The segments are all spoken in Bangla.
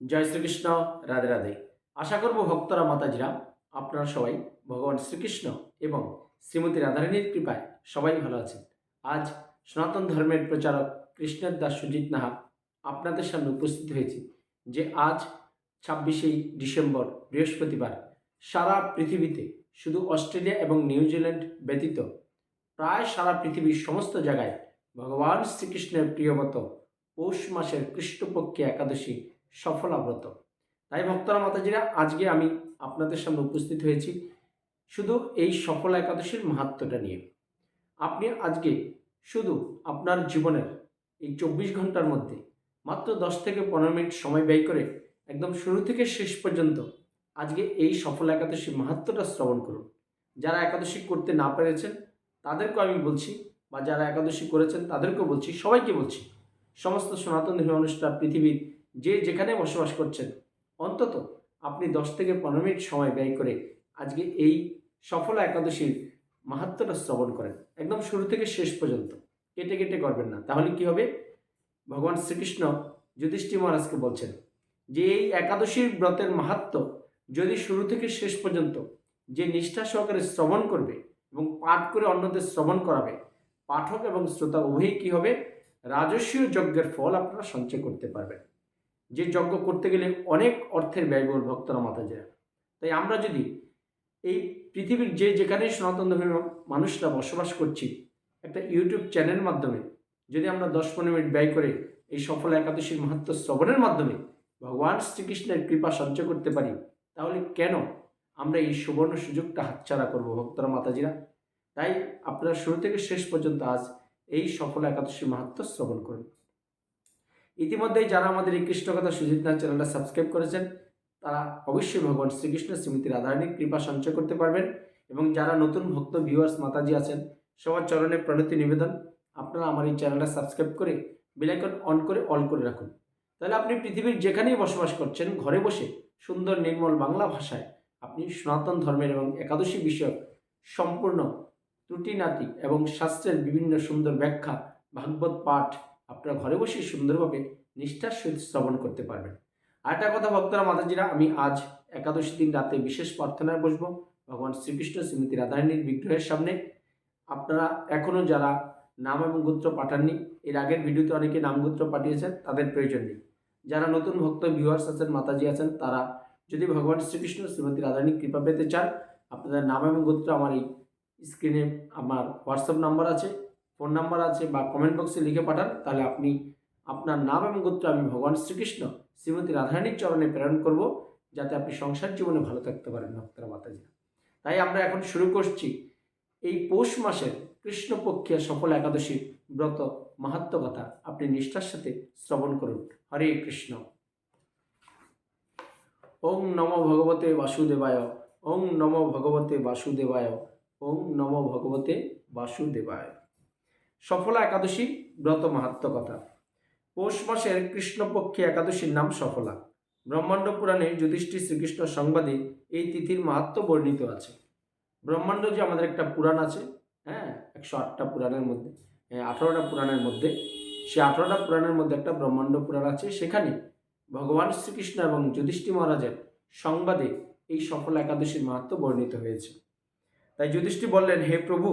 জয় শ্রীকৃষ্ণ, রাধে রাধে। আশা করব ভক্তরা, মাতাজিরা, আপনারা সবাই ভগবান শ্রীকৃষ্ণ এবং শ্রীমতী রাধারানীর কৃপায় সবাই ভালো আছেন। আজ সনাতন ধর্মের প্রচারক কৃষ্ণের দাস সুজিত নাহা আপনাদের সামনে উপস্থিত হয়েছি যে আজ ছাব্বিশে ডিসেম্বর, বৃহস্পতিবার, সারা পৃথিবীতে, শুধু অস্ট্রেলিয়া এবং নিউজিল্যান্ড ব্যতীত প্রায় সারা পৃথিবীর সমস্ত জায়গায় ভগবান শ্রীকৃষ্ণের প্রিয়মত পৌষ মাসের কৃষ্ণপক্ষে একাদশী সফলাব্রত। তাই ভক্তরা, মাতাজিরা, আজকে আমি আপনাদের সামনে উপস্থিত হয়েছি শুধু এই সফল একাদশীর মাহাত্মটা নিয়ে। আপনি আজকে শুধু আপনার জীবনের এই চব্বিশ ঘণ্টার মধ্যে মাত্র দশ থেকে পনেরো মিনিট সময় ব্যয় করে একদম শুরু থেকে শেষ পর্যন্ত আজকে এই সফল একাদশীর মাহাত্মটা শ্রবণ করুন। যারা একাদশী করতে না পেরেছেন, তাদেরকেও আমি বলছি, বা যারা একাদশী করেছেন, তাদেরকেও বলছি, সবাইকে বলছি, সমস্ত সনাতন ধর্মীয় অনুষ্ঠান, পৃথিবীর যে যেখানে বসবাস করছেন, অন্তত আপনি দশ থেকে পনেরো মিনিট সময় ব্যয় করে আজকে এই সফল একাদশীর মাহাত্মটা শ্রবণ করেন। একদম শুরু থেকে শেষ পর্যন্ত। কেটে কেটে করবেন না। তাহলে কি হবে? ভগবান শ্রীকৃষ্ণ যুধিষ্ঠির মহারাজকে বলছেন যে এই একাদশীর ব্রতের মাহাত্ম যদি শুরু থেকে শেষ পর্যন্ত যে নিষ্ঠা সহকারে শ্রবণ করবে এবং পাঠ করে অন্যদের শ্রবণ করাবে, পাঠক এবং শ্রোতা উভয়ই কী হবে? রাজস্বীয় যজ্ঞের ফল আপনারা সঞ্চয় করতে পারবেন। যে যজ্ঞ করতে গেলে অনেক অর্থের ব্যয়বহুল ভক্তরা মাথা যায়। তাই আমরা যদি এই পৃথিবীর যে যেখানে সনাতন ধর্মের মানুষরা বসবাস করছি, একটা ইউটিউব চ্যানেলের মাধ্যমে, যদি আমরা দশ পনেরো মিনিট ব্যয় করে এই সফল একাদশীর মাহাত্ম শ্রবণের মাধ্যমে ভগবান শ্রীকৃষ্ণের কৃপা সহ্য করতে পারি, তাহলে কেন আমরা এই সুবর্ণ সুযোগটা হাতছাড়া করব ভক্তরা মাতাজিরা? তাই আপনারা শুরু থেকে শেষ পর্যন্ত আজ এই সফল একাদশী মাহাত্ম শ্রবণ করুন। ইতিমধ্যেই যারা আমাদের এই কৃষ্ণকথা সুজিত নাথ চ্যানেলটা সাবস্ক্রাইব করেছেন, তারা অবশ্যই ভগবান শ্রীকৃষ্ণ শ্রীমতী রাধারানীর কৃপা সঞ্চয় করতে পারবেন। এবং যারা নতুন ভক্ত ভিউয়ার্স মাতাজি আছেন, সবার চরণে প্রণতি নিবেদন, আপনারা আমার এই চ্যানেলটা সাবস্ক্রাইব করে বেলাইকন অন করে অল করে রাখুন। তাহলে আপনি পৃথিবীর যেখানেই বসবাস করছেন, ঘরে বসে সুন্দর নির্মল বাংলা ভাষায় আপনি সনাতন ধর্মের এবং একাদশী বিষয়ক সম্পূর্ণ ত্রুটি নাতি এবং শাস্ত্রের বিভিন্ন সুন্দর ব্যাখ্যা, ভাগবত পাঠ আপনারা ঘরে বসে সুন্দরভাবে নিষ্ঠার সহিত শ্রবণ করতে পারবেন। আর একটা কথা, ভক্তরা, মাতাজিরা, আমি আজ একাদশী দিন রাতে বিশেষ প্রার্থনায় বসবো। ভগবান শ্রীকৃষ্ণ শ্রীমতী রাধারানীর বিগ্রহের সামনে। আপনারা এখনও যারা নাম এবং গোত্র পাঠাননি, এর আগের ভিডিওতে অনেকে নাম গোত্র পাঠিয়েছেন, তাদের প্রয়োজন নেই। যারা নতুন ভক্ত ভিউয়ার্স আছেন, মাতাজি আছেন, তারা যদি ভগবান শ্রীকৃষ্ণ শ্রীমতী রাধারানীর কৃপা পেতে চান, আপনাদের নাম এবং গোত্র আমার এই স্ক্রিনে আমার হোয়াটসঅ্যাপ নাম্বার আছে। ফোন নাম্বার আছে বা কমেন্ট বক্সে লিখে পাঠান, তাহলে আপনি আপনার নাম এবং গোত্র, আমি ভগবান শ্রীকৃষ্ণ, শ্রীমতী রাধারানীর চরণে প্রেরণ করব, যাতে আপনি সংসার জীবনে ভালো থাকতে পারেন, ভক্তরা মাতাজি তাই আমরা এখন শুরু করছি। এই পৌষ মাসের কৃষ্ণপক্ষীয় সফল একাদশী ব্রত মাহাত্ম কথা আপনি নিষ্ঠার সাথে শ্রবণ করুন। হরে কৃষ্ণ। ওং নম ভগবতে বাসুদেবায় ওং নম ভগবতে বাসুদেবায় ওং নম ভগবতে বাসুদেবায়। সফলা একাদশী ব্রত মাহাত্ম কথা পৌষ মাসের কৃষ্ণপক্ষী একাদশীর নাম সফলা। ব্রহ্মাণ্ড পুরাণে যুধিষ্ঠির শ্রীকৃষ্ণ সংবাদে এই তিথির মাহাত্ম বর্ণিত আছে। ব্রহ্মাণ্ড যে আমাদের একটা পুরাণ আছে হ্যাঁ একশো আটটা পুরাণের মধ্যে আঠারোটা পুরাণের মধ্যে সে আঠারোটা পুরাণের মধ্যে একটা ব্রহ্মাণ্ড পুরাণ আছে। সেখানে ভগবান শ্রীকৃষ্ণ এবং যুধিষ্ঠি মহারাজের সংবাদে এই সফল একাদশীর মাহাত্ম বর্ণিত হয়েছে। তাই যুধিষ্ঠি বললেন, হে প্রভু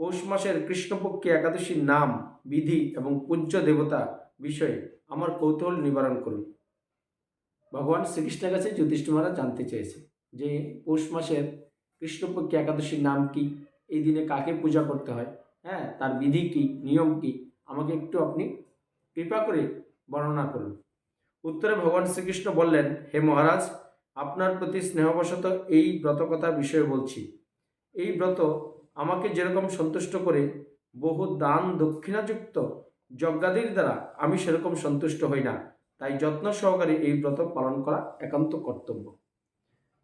পৌষ মাসের কৃষ্ণপক্ষে একাদশীর নাম, বিধি এবং পূজ্য দেবতা বিষয়ে আমার কৌতূহল নিবারণ করুন। ভগবান শ্রীকৃষ্ণের কাছে যুধিষ্ঠির মহারাজ জানতে চেয়েছে যে পৌষ মাসের কৃষ্ণপক্ষে একাদশীর নাম কি, এই দিনে কাকে পূজা করতে হয় হ্যাঁ তার বিধি কি, নিয়ম কি, আমাকে একটু আপনি কৃপা করে বর্ণনা করুন। উত্তরে ভগবান শ্রীকৃষ্ণ বললেন, হে মহারাজ, আপনার প্রতি স্নেহবশত এই ব্রতকথার বিষয়ে বলছি। এই ব্রত আমাকে যেরকম সন্তুষ্ট করে বহু দান দক্ষিণাযুক্ত যজ্ঞাদির দ্বারা আমি সেরকম সন্তুষ্ট হই না। তাই যত্ন সহকারে এই ব্রত পালন করা একান্ত কর্তব্য।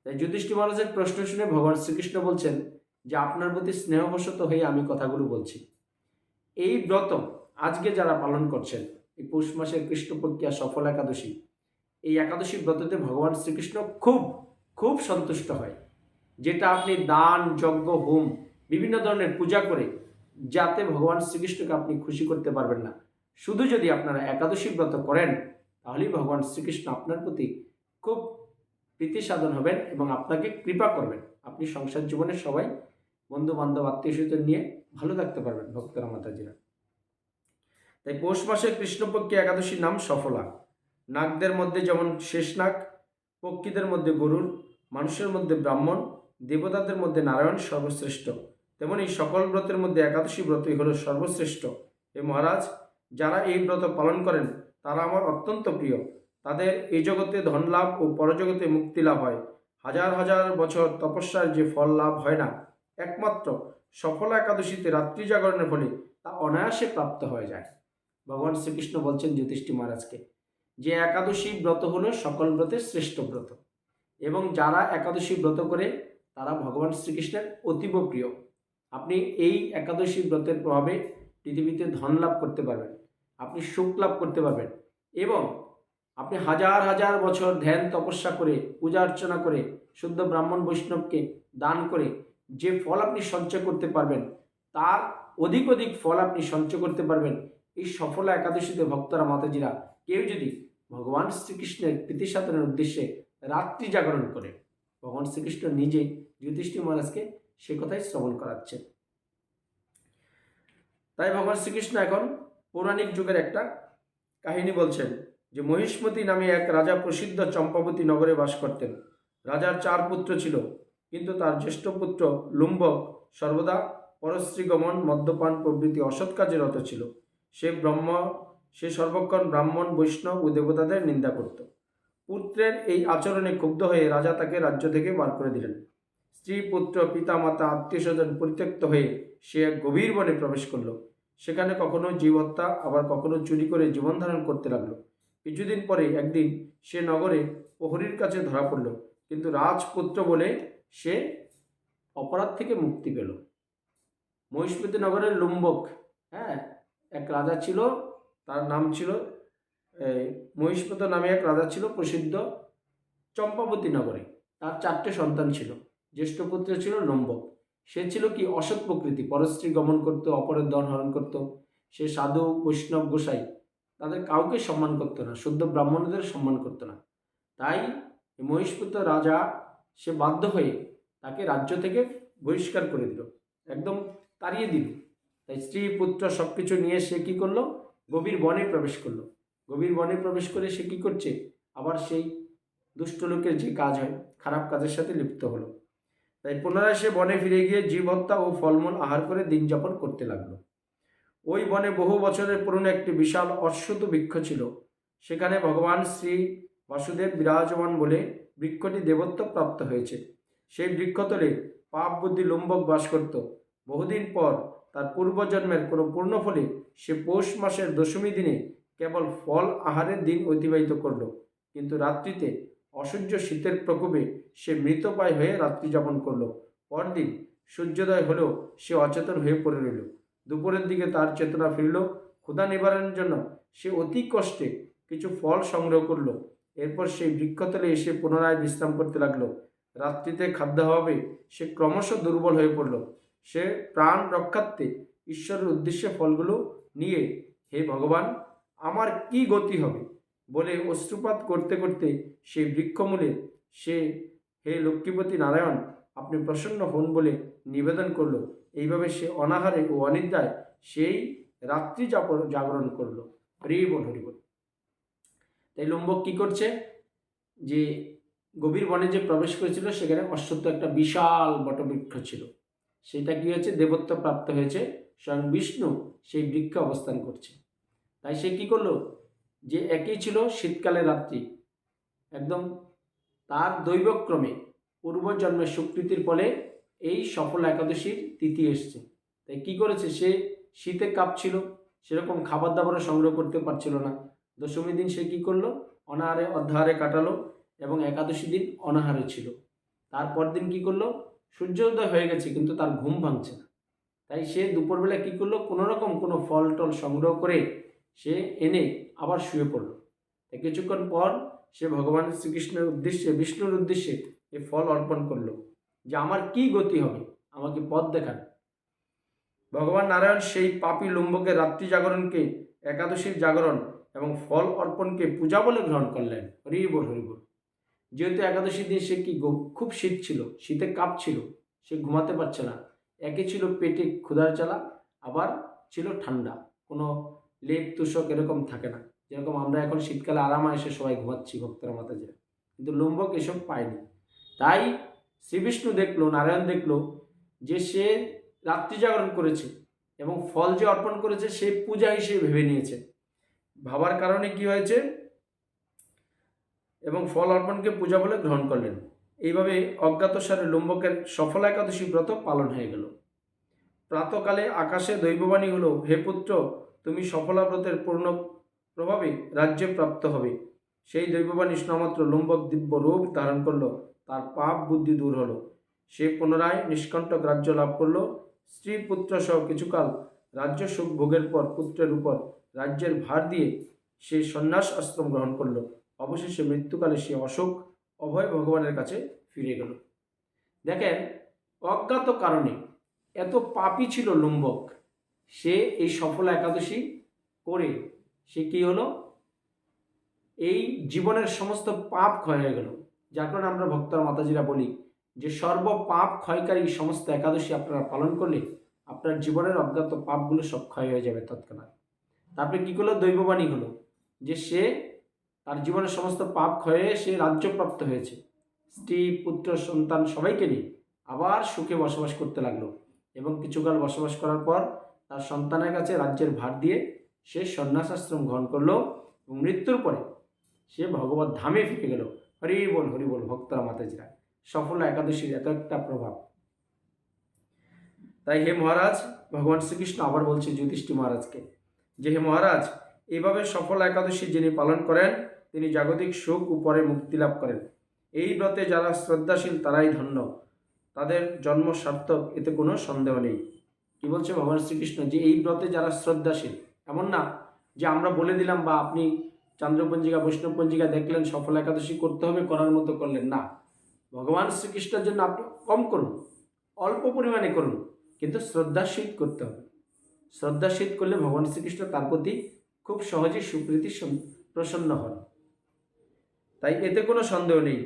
তাই যুধিষ্ঠির মহারাজের প্রশ্ন শুনে ভগবান শ্রীকৃষ্ণ বলছেন যে, আপনার প্রতি স্নেহবশত হয়ে আমি কথাগুলো বলছি। এই ব্রত আজকে যারা পালন করছেন, এই পৌষ মাসের কৃষ্ণপক্ষিয়া সফল একাদশী, এই একাদশী ব্রততে ভগবান শ্রীকৃষ্ণ খুব খুব সন্তুষ্ট হয়। যেটা আপনি দান, যজ্ঞ, হোম বিভিন্ন ধরনের পূজা করে যাতে ভগবান শ্রীকৃষ্ণকে আপনি খুশি করতে পারবেন না। শুধু যদি আপনারা একাদশী ব্রত করেন, তাহলেই ভগবান শ্রীকৃষ্ণ আপনার প্রতি খুব প্রীতি সাধন হবেন এবং আপনাকে কৃপা করবেন। আপনি সংসার জীবনে সবাই বন্ধু বান্ধব আত্মীয় স্বজন নিয়ে ভালো থাকতে পারবেন ভক্তরা, মাতাজিরা। তাই পৌষ মাসের কৃষ্ণপক্ষী একাদশীর নাম সফলা। নাগদের মধ্যে যেমন শেষ নাগ, পক্ষীদের মধ্যে গরুর, মানুষের মধ্যে ব্রাহ্মণ, দেবতাদের মধ্যে নারায়ণ সর্বশ্রেষ্ঠ। তেমনি সকল ব্রতের মধ্যে একাদশী ব্রতই হল সর্বশ্রেষ্ঠ। এ মহারাজ, যারা এই ব্রত পালন করেন, তারা আমার অত্যন্ত প্রিয়। তাদের এই জগতে ধন লাভ ও পরজগতে মুক্তি লাভ হয়। হাজার হাজার বছর তপস্যার যে ফল লাভ হয় না, একমাত্র সফল একাদশীতে রাত্রি জাগরণের ফলে তা অনায়াসে প্রাপ্ত হয়ে যায়। ভগবান শ্রীকৃষ্ণ বলছেন জ্যোতিষ্ঠী মহারাজকে, যে একাদশী ব্রত হলো সকল ব্রতের শ্রেষ্ঠ ব্রত। এবং যারা একাদশী ব্রত করে, তারা ভগবান শ্রীকৃষ্ণের অতীব প্রিয়। আপনি এই একাদশী ব্রতের প্রভাবে পৃথিবীতে ধন লাভ করতে পারবেন, আপনি সুখ লাভ করতে পারবেন এবং আপনি হাজার হাজার বছর ধ্যান তপস্যা করে, পূজা অর্চনা করে, শুদ্ধ ব্রাহ্মণ বৈষ্ণবকে দান করে যে ফল আপনি সঞ্চয় করতে পারবেন, তার অধিক অধিক ফল আপনি সঞ্চয় করতে পারবেন। এই সফল একাদশীতে ভক্তরা, মাতাজিরা কেউ যদি ভগবান শ্রীকৃষ্ণের প্রীতি সাধনের উদ্দেশ্যে রাত্রি জাগরণ করে, ভগবান শ্রীকৃষ্ণ নিজে যুধিষ্ঠির মহারাজকে সে কথাই শ্রবণ করাচ্ছেন। তাই ভগবান শ্রীকৃষ্ণ এখন পৌরাণিক যুগের একটা কাহিনী বলছেন যে মহিষ্মতি নামে এক রাজা প্রসিদ্ধ চম্পাবতী নগরে বাস করতেন। রাজার চার পুত্র ছিল, কিন্তু তার জ্যেষ্ঠ পুত্র লুম্বক সর্বদা পরশ্রীগমন, মদ্যপান প্রভৃতি অসৎ কাজে রত ছিল। সে ব্রহ্ম, সে সর্বক্ষণ ব্রাহ্মণ, বৈষ্ণব ও দেবতাদের নিন্দা করত। পুত্রের এই আচরণে ক্ষুব্ধ হয়ে রাজা তাকে রাজ্য থেকে বার করে দিলেন। স্ত্রী, পুত্র পিতা মাতা আত্মীয় স্বজন পরিত্যক্ত হয়ে সে এক গভীর বনে প্রবেশ করল। সেখানে কখনো জীব হত্যা আবার কখনো চুরি করে জীবন ধারণ করতে লাগল। কিছুদিন পরে একদিন সে নগরে প্রহরীর কাছে ধরা পড়ল, কিন্তু রাজপুত্র বলে সে অপরাধ থেকে মুক্তি পেল। মহিষ্মতি নগরের লুম্বক হ্যাঁ এক রাজা ছিল, তার নাম ছিল মহিষ্মত নামে এক রাজা ছিল প্রসিদ্ধ চম্পাবতী নগরে। তার চারটে সন্তান ছিল। জ্যেষ্ঠ পুত্র ছিল লম্বক সে ছিল কি অসৎ প্রকৃতি পরস্ত্রী গমন করত, অপরের দন হরণ করত। সে সাধু, বৈষ্ণব, গোসাই, তাদের কাউকে সম্মান করতো না, শুদ্ধ ব্রাহ্মণদের সম্মান করতো না। তাই মহিষপুত্র রাজা, সে বাধ্য হয়ে তাকে রাজ্য থেকে বহিষ্কার করে দিল, একদম তাড়িয়ে দিল। তাই স্ত্রী, পুত্র সব কিছু নিয়ে সে কী করল? গভীর বনে প্রবেশ করল। গভীর বনে প্রবেশ করে সে কী করছে? আবার সেই দুষ্ট লোকের যে কাজ হয়, খারাপ কাজের সাথে লিপ্ত হলো। তাই পুনরায় সে বনে ফিরে গিয়ে জীব ও ফলমূল আহার করে দিন যাপন করতে লাগল। ওই বনে বহু বছরের পুরনো একটি বিশাল অশ্বত বৃক্ষ ছিল। সেখানে ভগবান শ্রী বাসুদেব বিরাজমান বলে বৃক্ষটি দেবত্ব প্রাপ্ত হয়েছে। সেই বৃক্ষতলে পাপ বুদ্ধি লম্বক বাস করত। বহুদিন পর তার পূর্বজন্মের কোনো পূর্ণ ফলে সে পৌষ মাসের দশমী দিনে কেবল ফল আহারের দিন অতিবাহিত করল। কিন্তু রাত্রিতে অসহ্য শীতের প্রকোপে সে মৃতপ্রায় হয়ে রাত্রি যাপন করল। পরদিন সূর্যোদয় হলেও সে অচেতন হয়ে পড়ে রইল। দুপুরের দিকে তার চেতনা ফিরল। ক্ষুধা নিবারণের জন্য সে অতি কষ্টে কিছু ফল সংগ্রহ করল। এরপর সেই বৃক্ষতলে এসে পুনরায় বিশ্রাম করতে লাগল। রাত্রিতে খাদ্যাভাবে সে ক্রমশ দুর্বল হয়ে পড়ল। সে প্রাণ রক্ষার্থে ঈশ্বরের উদ্দেশ্যে ফলগুলো নিয়ে, হে ভগবান, আমার কি গতি হবে? বলে অশ্রুপাত করতে করতে সেই বৃক্ষমূলে সে, হে লক্ষ্মীপতি নারায়ণ, আপনি প্রসন্ন হন বলে নিবেদন করল। এইভাবে সে অনাহারে ও অনিদ্রায় সেই রাত্রি জাগরণ করল। হরি বল হরি বল। তাই লম্বক কি করছে? যে গভীর বনে যে প্রবেশ করেছিল, সেখানে অশ্বত্থ একটা বিশাল বটবৃক্ষ ছিল। সেটা কি হয়েছে? দেবত্ব প্রাপ্ত হয়েছে। স্বয়ং বিষ্ণু সেই বৃক্ষে অবস্থান করছে। তাই সে কি করল? যে একই ছিল শীতকালে রাত্রি। একদম তার দৈবক্রমে পূর্বজন্মের স্বীকৃতির ফলে এই সফল একাদশীর তিথি এসছে। তাই কি করেছে? সে শীতে কাঁপছিল, সেরকম খাবার দাবারও সংগ্রহ করতে পারছিল না। দশমী দিন সে কি করল? অনাহারে অধ্যাহারে কাটালো এবং একাদশী দিন অনাহারে ছিল। তারপর দিন কি করল? সূর্যোদয় হয়ে গেছে, কিন্তু তার ঘুম ভাঙছে না। তাই সে দুপুরবেলা কি করল? কোনো রকম কোনো ফল টল সংগ্রহ করে সে এনে আবার শুয়ে পড়ল। কিছুক্ষণ পর সে ভগবান শ্রীকৃষ্ণের উদ্দেশ্যে, বিষ্ণুর উদ্দেশ্যে এ ফল অর্পণ করল যে আমার কি গতি হবে? আমাকে পথ দেখান। ভগবান নারায়ণ সেই পাপী লুম্বকের রাত্রি জাগরণকে, একাদশীর জাগরণ এবং ফল অর্পণকে পূজা বলে গ্রহণ করলেন। হরি বল যেহেতু একাদশী দিন সে কি খুব শীত ছিল, শীতে কাঁপছিল সে ঘুমাতে পারছে না। একে ছিল পেটে ক্ষুধার জ্বালা, আবার ছিল ঠান্ডা। কোনো লেপ তুষক এরকম থাকে না। যেরকম আমরা এখন শীতকালে আরামে এসে সবাই ঘুমাচ্ছি ভক্তরা মাতাজিরা। কিন্তু লম্বক এসব পায়নি। তাই শ্রীবিষ্ণু দেখল, নারায়ণ দেখল যে সে রাত্রি জাগরণ করেছে এবং ফল যে অর্পণ করেছে সে পূজা হিসেবে ভেবে নিয়েছে। ভাবার কারণে কি হয়েছে? এবং ফল অর্পণকে পূজা বলে গ্রহণ করলেন। এইভাবে অজ্ঞাতসারে লম্বকের সফল একাদশী ব্রত পালন হয়ে গেল। প্রাতকালে আকাশে দৈববাণী হলো, হে পুত্র তুমি সফলাব্রতের পূর্ণ প্রভাবে রাজ্যে প্রাপ্ত হবে। সেই দৈববাণী শোনামাত্র লুম্বক দিব্য রূপ ধারণ করল। তার পাপ বুদ্ধি দূর হলো। সে পুনরায় নিষ্কণ্টক রাজ্য লাভ করল। স্ত্রী পুত্র সহ কিছুকাল রাজ্য সুখ ভোগের পর পুত্রের উপর রাজ্যের ভার দিয়ে সে সন্ন্যাস আশ্রম গ্রহণ করল। অবশেষে মৃত্যুকালে সে অশোক অভয় ভগবানের কাছে ফিরে গেল। দেখেন, অজ্ঞাত কারণে এত পাপী ছিল লুম্বক। সে এই সফল একাদশী করে সে কি হলো? এই জীবনের সমস্ত পাপ ক্ষয় হয়ে গেল। যার কারণে আমরা ভক্তর, মাতাজিরা বলি যে সর্ব পাপ ক্ষয়কারী সমস্ত একাদশী আপনারা পালন করলে আপনার জীবনের অজ্ঞাত পাপগুলো সব ক্ষয় হয়ে যাবে তৎক্ষণাৎ। তারপরে কি করল দৈববাণী হলো যে সে তার জীবনের সমস্ত পাপ ক্ষয়ে সে রাজ্যপ্রাপ্ত হয়েছে। স্ত্রী, পুত্র, সন্তান সবাইকে নিয়ে আবার সুখে বসবাস করতে লাগল এবং কিছুকাল বসবাস করার পর তার সন্তানের কাছে রাজ্যের ভার দিয়ে সে সন্ন্যাস আশ্রম গ্রহণ করল এবং মৃত্যুর পরে সে ভগবত ধামে ফিরে গেল। হরি বল হরি বল, ভক্তরা, মাতাজিরা সফল একাদশীর এত একটা প্রভাব। তাই হে মহারাজ, ভগবান শ্রীকৃষ্ণ আবার বলছে যুধিষ্ঠি মহারাজকে, যে হে মহারাজ, এইভাবে সফল একাদশী যিনি পালন করেন, তিনি জাগতিক সুখ উপরে মুক্তি লাভ করেন। এই ব্রতে যারা শ্রদ্ধাশীল, তারাই ধন্য। তাদের জন্ম সার্থক এতে কোনো সন্দেহ নেই। কি বলছে ভগবান শ্রীকৃষ্ণ? যে এই ব্রতে যারা শ্রদ্ধাশীল, এমন না যে আমরা বলে দিলাম বা আপনি চন্দ্রপঞ্জিকা, বৈষ্ণবপঞ্জিকা দেখলেন, সফল একাদশী করতে হবে, করার মতো করলেন। না। ভগবান শ্রীকৃষ্ণের জন্য আপনি কম করুন, অল্প পরিমাণে করুন, কিন্তু শ্রদ্ধাশীল করতে হবে। শ্রদ্ধাশীল করলে ভগবান শ্রীকৃষ্ণ তার প্রতি খুব সহজেই সুপ্রীতি প্রসন্ন হন। তাই এতে কোনো সন্দেহ নেই।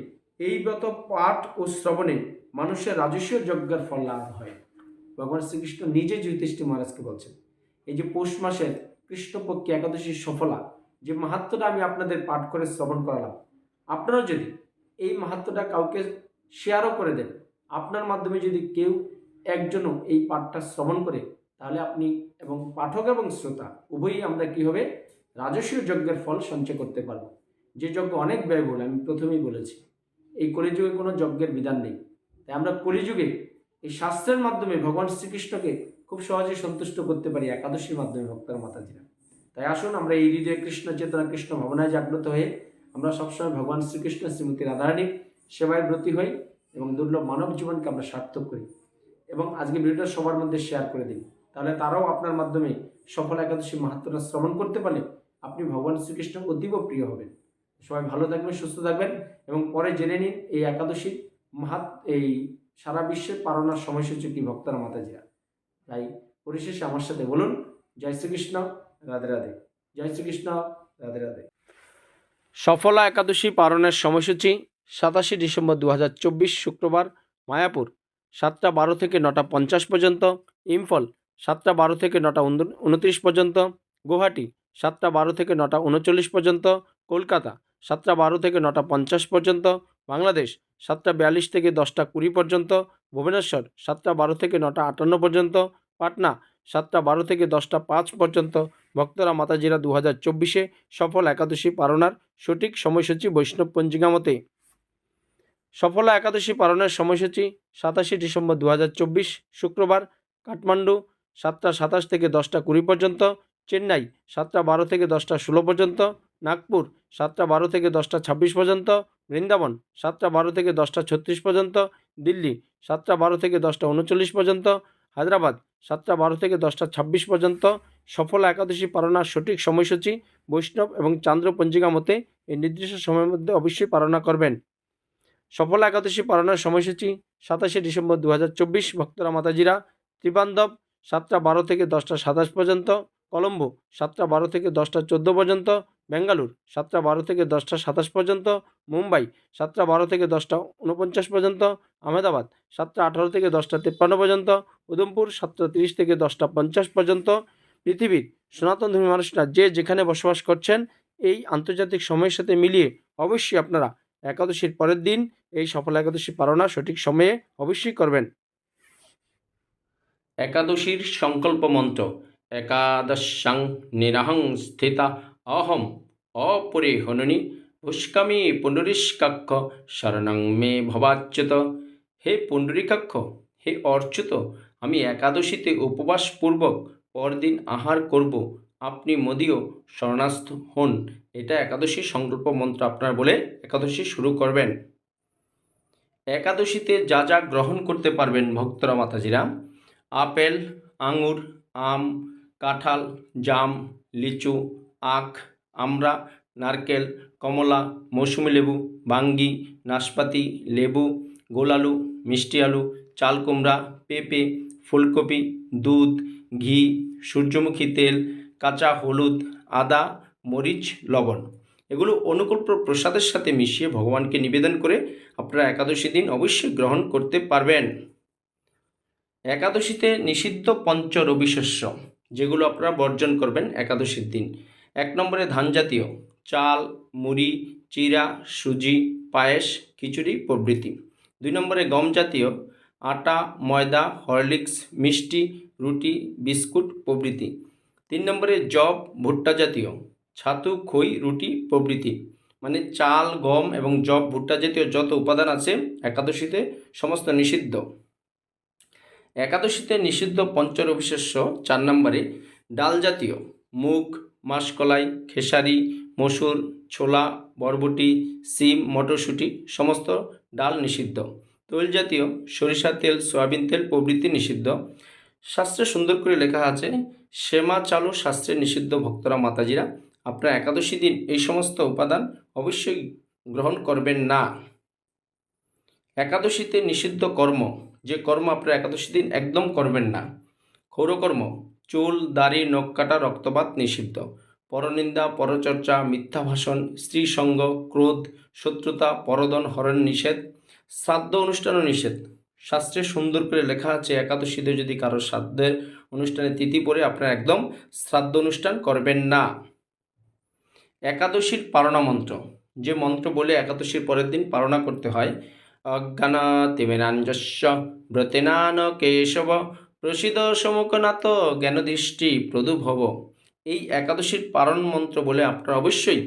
এই ব্রত পাঠ ও শ্রবণে মানুষের রাজস্ব যজ্ঞের ফল লাভ হয়। ভগবান শ্রীকৃষ্ণ নিজে যুধিষ্ঠির মহারাজকে বলছেন, এই যে পৌষ মাসের কৃষ্ণপক্ষী একাদশীর সফলা, যে মাহাত্মটা আমি আপনাদের পাঠ করে শ্রবণ করালাম, আপনারাও যদি এই মাহাত্মটা কাউকে শেয়ারও করে দেন, আপনার মাধ্যমে যদি কেউ একজনও এই পাঠটা শ্রবণ করে, তাহলে আপনি এবং পাঠক এবং শ্রোতা, উভয়ই আমরা কি হবে? রাজস্বীয় যজ্ঞের ফল সঞ্চয় করতে পারব। যে যজ্ঞ অনেক ব্যয়বহুল, আমি প্রথমেই বলেছি, এই কলিযুগে কোনো যজ্ঞের বিধান নেই। তাই আমরা কলিযুগে এই শাস্ত্রের মাধ্যমে ভগবান শ্রীকৃষ্ণকে খুব সহজে সন্তুষ্ট করতে পারি একাদশীর মাধ্যমে ভক্তর মাতাজিরা। তাই আসুন আমরা এই হৃদয়ে কৃষ্ণ চেতনা কৃষ্ণ ভাবনায় জাগ্রত হয়ে আমরা সবসময় ভগবান শ্রীকৃষ্ণ শ্রীমতী রাধারানীর সেবায় ব্রতী হই এবং দুর্লভ মানব জীবনকে আমরা সার্থক করি এবং আজকে ভিডিওটা সবার মধ্যে শেয়ার করে দিন তাহলে তারাও আপনার মাধ্যমে সফল একাদশী মাহাত্মটা শ্রবণ করতে পারলে আপনি ভগবান শ্রীকৃষ্ণ অতীব প্রিয় হবেন। সবাই ভালো থাকবেন, সুস্থ থাকবেন এবং পরে জেনে নিন এই একাদশী মাহাত এই সারা বিশ্বে পালনার সময়সূচি কি ভক্তার ভক্তরা মাতাজিরা তাই পরিশেষে আমার সাথে বলুন, জয় শ্রীকৃষ্ণ, রাধে রাধে। জয় শ্রীকৃষ্ণ, রাধে রাধে। সফলা একাদশী পালনের সময়সূচি, সাতাশে ডিসেম্বর দুহাজার চব্বিশ শুক্রবার, মায়াপুর, সাতটা বারো থেকে নটা পঞ্চাশ পর্যন্ত, ইম্ফল, সাতটা বারো থেকে নটা উনত্রিশ পর্যন্ত, গুয়াহাটি, সাতটা বারো থেকে নটা উনচল্লিশ পর্যন্ত, কলকাতা, সাতটা বারো থেকে নটা পঞ্চাশ পর্যন্ত, বাংলাদেশ সাতটা বিয়াল্লিশ থেকে দশটা কুড়ি পর্যন্ত, ভুবনেশ্বর সাতটা বারো থেকে নটা আটান্ন পর্যন্ত, পাটনা সাতটা বারো থেকে দশটা পাঁচ পর্যন্ত, ভক্তরা মাতাজিরা দু হাজার চব্বিশে সফল একাদশী পালনার সঠিক সময়সূচি বৈষ্ণব পঞ্জিকা মতে সফলা একাদশী পালনের সময়সূচি সাতাশে ডিসেম্বর দু হাজার চব্বিশ, শুক্রবার কাঠমান্ডু সাতটা সাতাশ থেকে দশটা কুড়ি পর্যন্ত, চেন্নাই সাতটা বারো থেকে দশটা ষোলো পর্যন্ত, নাগপুর সাতটা বারো থেকে দশটা ছাব্বিশ পর্যন্ত বৃন্দাবন, সাতটা বারো থেকে দশটা ছত্রিশ পর্যন্ত। দিল্লি, সাতটা বারো থেকে দশটা উনচল্লিশ পর্যন্ত। হায়দ্রাবাদ, সাতটা বারো থেকে দশটা ছাব্বিশ পর্যন্ত। সফল একাদশী পালনার সঠিক সময়সূচি বৈষ্ণব এবং চান্দ্র পঞ্জিকা মতে এই নির্দিষ্ট সময়ের মধ্যে অবশ্যই পালনা করবেন। সফল একাদশী পালনের সময়সূচি সাতাশে ডিসেম্বর দু হাজার চব্বিশ, ভক্তরা মাতাজিরা, ত্রিবান্ধব, সাতটা বারো থেকে দশটা সাতাশ পর্যন্ত। কলম্বো, সাতটা বারো থেকে দশটা চোদ্দ পর্যন্ত। বেঙ্গালুর সাতটা বারো থেকে দশটা সাতাশ পর্যন্ত। মুম্বাই, সাতটা বারো থেকে দশটা উনপঞ্চাশ পর্যন্ত। আহমেদাবাদ, সাতটা আঠারো থেকে দশটা তেপ্পান্ন পর্যন্ত। উধমপুর, সাতটা তিরিশ থেকে দশটা পঞ্চাশ পর্যন্ত। পৃথিবীর সনাতন ধর্মী মানুষরা যে যেখানে বসবাস করছেন, এই আন্তর্জাতিক সময়ের সাথে মিলিয়ে অবশ্যই আপনারা একাদশীর পরের দিন এই সফল একাদশী পালনা সঠিক সময়ে অবশ্যই করবেন। একাদশীর সংকল্প মন্ত্র, একাদশাং নিরাহং স্থিতা অহম অপরে হননি পুষ্কামি পুণ্ডরীষ্কাক্ষ শরণং মে ভবাচ্যুত হে পুণ্ডরীকাক্ষ, হে অর্চ্যুত, আমি একাদশীতে উপবাসপূর্বক পরদিন আহার করব। আপনি মোদিও শরণাস্থ হন। এটা একাদশী সংকল্প মন্ত্র আপনার বলে একাদশী শুরু করবেন। একাদশীতে যা যা গ্রহণ করতে পারবেন ভক্তরা, মাতাজিরা। আপেল, আঙুর, আম, কাঁঠাল, জাম, লিচু আখ, আমড়া, নারকেল, কমলা, মৌসুমি লেবু, বাঙ্গি, নাশপাতি, লেবু গোলালু মিষ্টি আলু, চাল কুমড়া, পেঁপে, ফুলকপি, দুধ, ঘি, সূর্যমুখী তেল, কাঁচা হলুদ, আদা, মরিচ, লবণ। এগুলো অনুকূল প্রসাদের সাথে মিশিয়ে ভগবানকে নিবেদন করে আপনারা একাদশী দিন অবশ্যই গ্রহণ করতে পারবেন। একাদশীতে নিষিদ্ধ পঞ্চ রবি শস্য যেগুলো আপনারা বর্জন করবেন একাদশীর দিন। এক নম্বরে ধান জাতীয়, চাল, মুড়ি, চিরা, সুজি, পায়েস, খিচুড়ি, প্রভৃতি। দুই নম্বরে গম জাতীয়, আটা, ময়দা, হরলিক্স, মিষ্টি, রুটি, বিস্কুট, প্রভৃতি। তিন নম্বরে জব ভুট্টা জাতীয়, ছাতু, খই, রুটি, প্রভৃতি। মানে চাল, গম এবং জব ভুট্টা জাতীয় যত উপাদান আছে, একাদশীতে সমস্ত নিষিদ্ধ। একাদশীতে নিষিদ্ধ পঞ্চর পঞ্চরবিশেষ্য চার নম্বরে ডাল জাতীয়, মুগ মাসকলাই, খেসারি, মসুর, ছোলা, বরবটি, সিম, মটরশুঁটি, সমস্ত ডাল নিষিদ্ধ। তৈল জাতীয় সরিষা তেল, সয়াবিন তেল প্রভৃতি নিষিদ্ধ। শাস্ত্রে সুন্দর করে লেখা আছে সেমা চালু শাস্ত্রে নিষিদ্ধ ভক্তরা মাতাজিরা। আপনারা একাদশী দিন এই সমস্ত উপাদান অবশ্যই গ্রহণ করবেন না। একাদশীতে নিষিদ্ধ কর্ম, যে কর্ম আপনারা একাদশী দিন একদম করবেন না। ক্ষৌরকর্ম চুল, দাড়ি, নখ কাটা, রক্তপাত নিষিদ্ধ। পরনিন্দা, পরচর্চা মিথ্যা ভাষণ স্ত্রী সঙ্গ ক্রোধ, শত্রুতা, পরদন, হরণ নিষেধ, শ্রাদ্ধ অনুষ্ঠানও নিষেধ। শাস্ত্রে সুন্দর করে লেখা আছে, একাদশীতে যদি কারও শ্রাদ্ধের অনুষ্ঠানে তিথি পড়ে, আপনারা একদম শ্রাদ্ধ অনুষ্ঠান করবেন না। একাদশীর পারণা মন্ত্র। যে মন্ত্র বলে একাদশীর পরের দিন পারণা করতে হয় অজ্ঞানাতিবেনাঞ্জস্য ব্রতেনান কেশব প্রসিদ সমকনাত জ্ঞানদৃষ্টি প্রদুভব। এই একাদশীর পারণ মন্ত্র বলে আপনারা অবশ্যই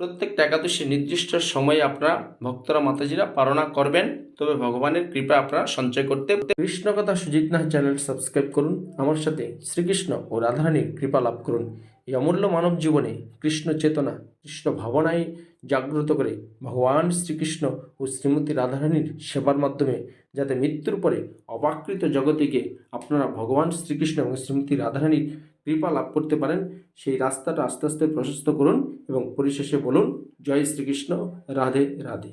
প্রত্যেকটা একাদশী নির্দিষ্ট সময়ে আপনারা ভক্তরা, মাতাজিরা পারণা করবেন। তবে ভগবানের কৃপা আপনারা সঞ্চয় করতে কৃষ্ণ কথা সুজিত নাহ চ্যানেল সাবস্ক্রাইব করুন। আমার সাথে শ্রীকৃষ্ণ ও রাধারানীর কৃপা লাভ করুন। এই অমূল্য মানব জীবনে কৃষ্ণ চেতনা, কৃষ্ণ ভাবনায় জাগ্রত করে ভগবান শ্রীকৃষ্ণ ও শ্রীমতী রাধারানীর সেবার মাধ্যমে যাতে মৃত্যুর পরে অবাকৃত জগতিকে আপনারা ভগবান শ্রীকৃষ্ণ এবং শ্রীমতী রাধারানীর কৃপা লাভ করতে পারেন, সেই রাস্তাটা আস্তে আস্তে প্রশস্ত করুন এবং পরিশেষে বলুন, জয় শ্রীকৃষ্ণ, রাধে রাধে।